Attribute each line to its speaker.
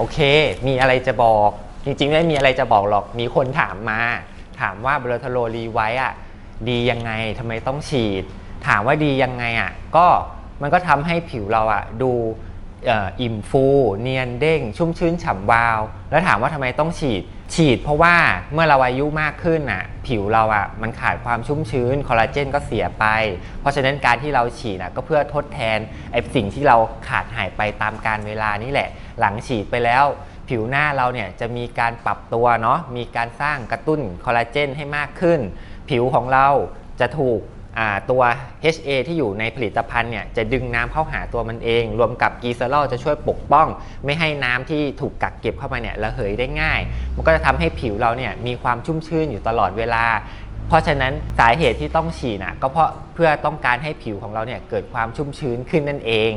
Speaker 1: โอเค มีอะไรจะบอก จริงๆไม่มีอะไรจะบอกหรอก มีคนถามมา ถามว่าเบลทโลรีไว้อะดียังไงทำไมต้องฉีด ถามว่าดียังไงอะก็มันก็ทำให้ผิวเราอะดูอ,อ,อิ่มฟู เนียนเด้ง ชุ่มชื้นฉ่ำวาว แล้วถามว่าทำไมต้องฉีด ฉีดเพราะว่าเมื่อเราอายุมากขึ้นน่ะผิวเราอะมันขาดความชุ่มชื้นคอลลาเจนก็เสียไป เพราะฉะนั้นการที่เราฉีดอะก็เพื่อทดแทนไอ้สิ่งที่เราขาดหายไปตามการเวลานี่แหละ หลังฉีดไปแล้ว ผิวหน้าเราเนี่ยจะมีการปรับตัวเนาะมีการสร้างกระตุ้นคอลลาเจนให้มากขึ้น ผิวของเราจะถูก ตัว HA ที่อยู่ในผลิตภัณฑ์เนี่ยจะดึงน้ำเข้าหาตัวมันเอง รวมกับกีเซอรอลจะช่วยปกป้อง ไม่ให้น้ำที่ถูกกักเก็บเข้ามาเนี่ยระเหยได้ง่าย มันก็จะทำให้ผิวเราเนี่ยมีความชุ่มชื่นอยู่ตลอดเวลา เพราะฉะนั้นสาเหตุที่ต้องฉีดนะก็เพราะเพื่อต้องการให้ผิวของเราเนี่ยเกิดความชุ่มชื้นขึ้นนั่นเอง